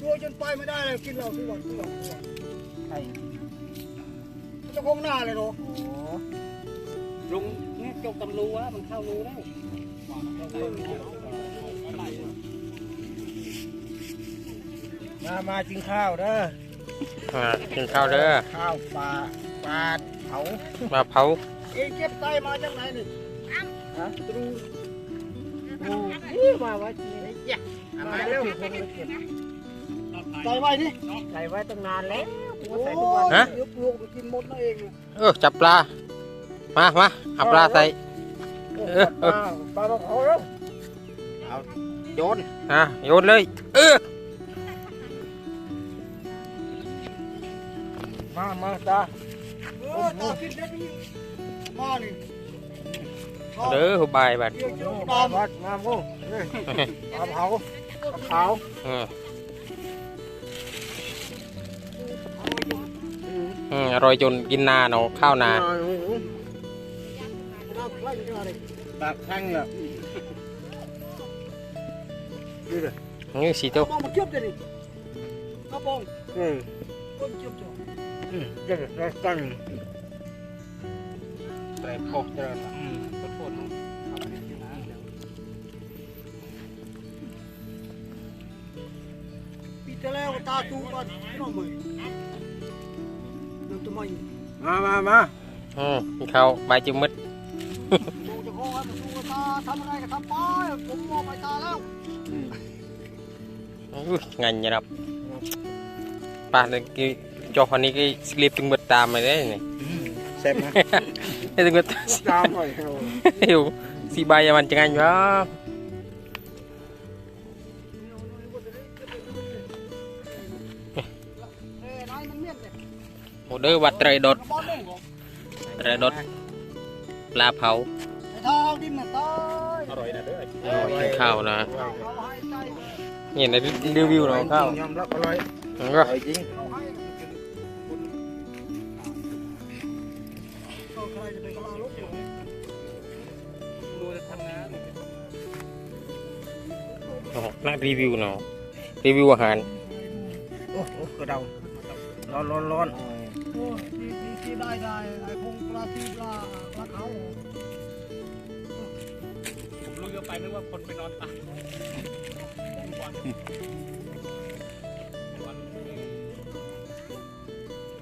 ตัวจนไปไม่ได้เลยกินเหล้าทุกวันทุกวันทุกวันใช่มันจะคงหน้าเลยเนาะโอ้ลุงเนี่ยจกตำรูวะมันเข้ารูแล้วมามากินข้าวเด้ออ่ากินข้าวเด้อข้าวปลาปลาเผามาเผาเองเก็บไตมาจากไหนนี่ฮะตรูโอ้ยมาไว้ที่นี่จ้ะเอา มาเร็วผมไปเก็บใส่ไว้นี่ใส่ไว้ตั้งนานแล้วผมโอ้ก็ยใส่ทุกวันเดี๋ยวปลวกไปกินหมดนั่นเองเนี่ยเออจับปลา มามาเอาปลาใส่ เออเออ ปลาปลาเผาแล้วเอาโยนอะโยนเลย เออมามาตาเออตากินได้ดีมานี่ เด้อหุบายบัดเดี๋ยวจะปลาตามวัดมาโม่นี่ปลาเผาปลาเผาเอออืมอร่อยจนกินนาเนาะข้าวนาน้ำไล่กันอะไรปาแข้งอะนี่สีตัวมองมาเก็บเลยนี่กระป๋องอืมต้นเก็บจ้ะอืมเจะได้ตั้งแต่พกเจริญละอืม ตาตูกันน้องมือเดินตัวใหม่มามามาอืมกินข้าวใบายจึงมืดดูจะคอให้มันดูตาทำอะไรก็ทำไปผมมองไปตาแล้วอุ้ยงันอยับปลาเนี่ยกี่จอคนนี้ก็สลิปจึงมืดตามไปได้นี่เสร็จนะให้จึงมืดตามหน่อยเอาอยู่สีใบมันจะงันวะ โอ้เด้อวัดไตรดดกระบอกเลยไตรดดปลาเผาอ้าดินะตายอร่อยนะเด้อเออกินข้าวนะเห้ใจนี่ในรีวิวเนาะข้าวยอมรับอร่อยมันก็ร่อยจริงเอาให้ก็ใครจะไปกลาลุกอยู่ดูจะทำงานโอ้โหนักรีวิวเนาะรีวิวอาหาร โอ้โหกระเดาร้อนร้อนร้อน อ้ที่ที่ที่ได้ได้ไอ้พงปลาที่ปลาปลาเขาผมลุยเข้าไปนึกว่าคนไปนอนตายวัน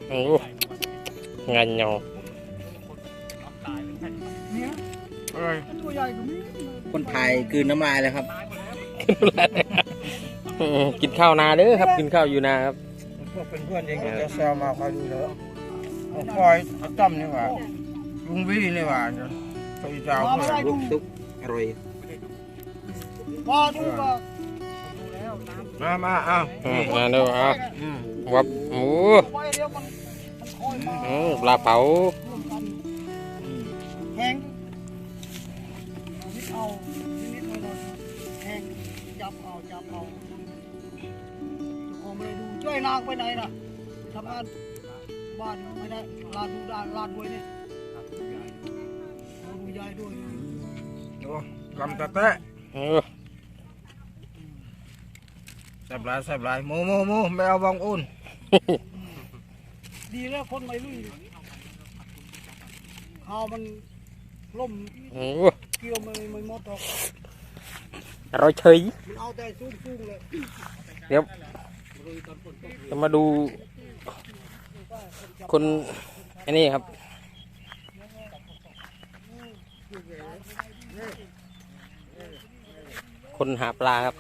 โอ้งันเนาเนี่ยอร่อยตัวใหญ่กว่านี้คนไทยคืนน้ำลายเลยครับ กินข้าวนาเด้อครับ กินข้าวอยู่นาครับพวกเป็นเพื่อนเองก็จะแซวมาคอยดูแล้วเอ คอยเอาต้อมนี่หว่าลุงวี่นี่หว่าเขาจะเอาเพื่อนลูกตุ๊กอร่อยว่าดูว่ามามาเอาอืมมาเด้ออะอืมวับโอ้ไว้เดี๋ยวมันมันคอยมาอืมปลาเผาร่วมกันแห้งนิดเอานิดหน่อยหน่อยแห้งจับเอาจับเอาจะคงไม่ได้ดูช่วยนางไปไหนน่ะทำงาน บ้านไม่ได้ลาดูด้านลาดด้วยเนี่ยเราดูยายด้วยโอ้กำตะแตะเออแซ่บหลายแซ่บหลายโมโมโมไม่เอาบองอุ่นดีแล้วคนไม่ลุยข้าวมันล่มโอ้เกี่ยวไม่ไม่หมดหรอกอร่อยเฉยมันเอาแต่สูงสูงๆเลยเดี๋ยวจะมาดู คนอันนี้ครับ คนหาปลาครับ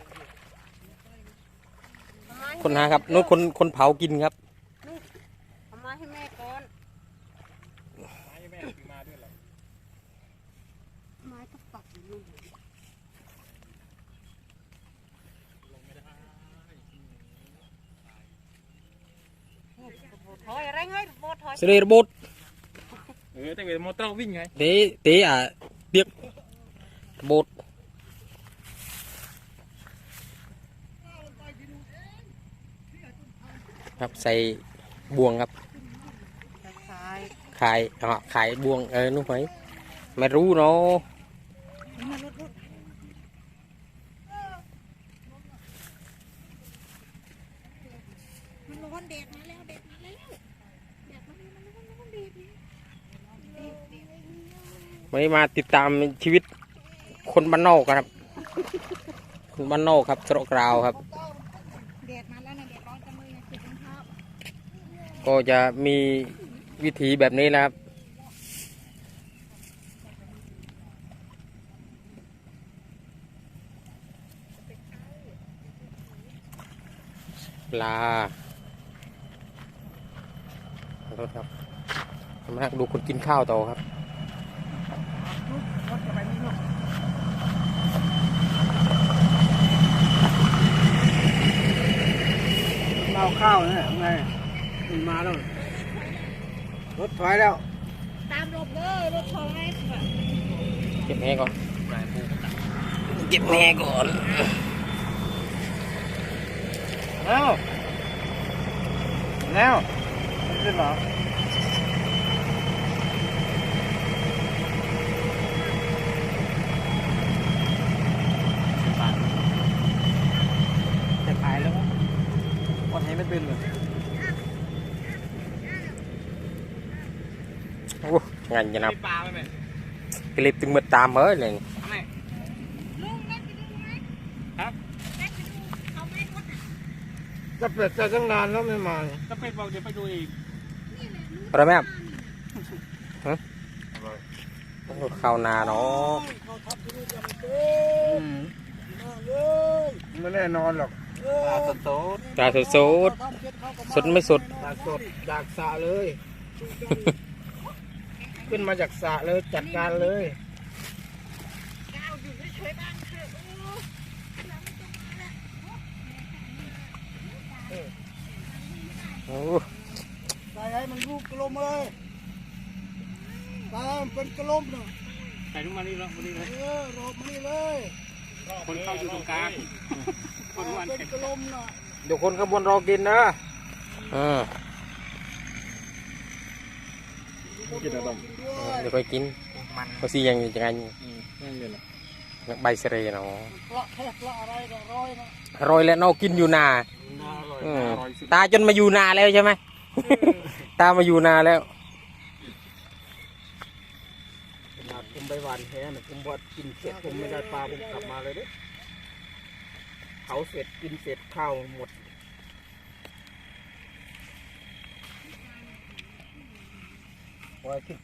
คนหาครับนู้นคนคนเผากินครับ เอามาให้แม่ก่อนไม้ก็ปักอยู่นู่นถอยอะไรไงโบถอย สเรีระบุตร เอ อแต่เวลามอเตอร์วิ่งไงเตะเตะอะเปียกระบุตรครับใส่บ่วงครับซ้ายขายอ๋อขายบ่วงเออนู้นไหมไม่รู้เนาะ ร้อนเด็ดมาแล้วเด็ดมาแล้วเด็ดมาแล้วมันร้อนร้อนเด็ดนี่เด็ดเด็ด วันนี้มาติดตามชีวิตคนบ้านนอกครับ คนบ้านนอกครับตระกราวครับเด็ดมาแล้วนะเด็ดร้อนจังเลยนะคือเป็นข้าก็จะมีวิถีแบบนี้นะครับ ปลาขอโทษครับมานั่งดูคนกินข้าวต่อครับ เมา ข้าวเนี่ยไงมันมาแล้ว รถถอยแล้ว ตามรถเลยรถถอยเก็บแม่ก่อน เก็บแม่ก่อนแล้วแล้วขึ้นเหรอ จะขายแล้วมั้งวันนี้ไม่ เป็นเลยโอ้งานจะนับมีปลาไหมแม่กลิบตึงมืดตามเฮ้ยเลยแม่ลุงแม่ไปดูไหมครับแม่ไปดูเขาไม่รถอะจะเป็ดจะตั้งนานแล้วไม่มาเนี่ยก็เป็ดบอกเดี๋ยวไปดูอีกอะไรไหมครับฮะโอ้ข้าวนาเนาะเขาทำที่นี่จะไม่เป็นอืมน้องเลยไม่แน่นอนหรอก ปลาสดปลาสดสดทำเสร็จเขาก็สดไม่สดจากสดจากสระเลย ขึ้นมาจากสระเลยจัดการเลยก้าวอยู่เฉยๆบ้างเถอะโอ้โอ้ใส่ให้มันลูกกลมเลยใส่ให้มันเป็นกลมเนาะใส่ทุกมานี่แล้วมานี่เลยเออรอบมานี่เลย คนเข้าอยู่ตรงกลางคนวันเป็นเก็บกลมเนาะเดี๋ยวคนขบวนรอกินนะอืมกินอะไรบ้างด้วยเดี๋ยวไปกินก็สิยังยังไงนั่นเลยนะใบเสเรเนาะปลาแค่ปลาอะไรก็ร้อยนะอร่อยแล้วเนอกกินอยู่นาน่าอร่อยอืมน่าอร่อยสุดตาจนมาอยู่นาแล้วใช่ไหมตามาอยู่นาแล้ว ขนาด ผมไปหวานแหนะผมว่ากินเสร็จผมไม่ได้ปลาผมกลับมาเลยเด้เขาเสร็จกินเสร็จข้าวหมดไว้ที่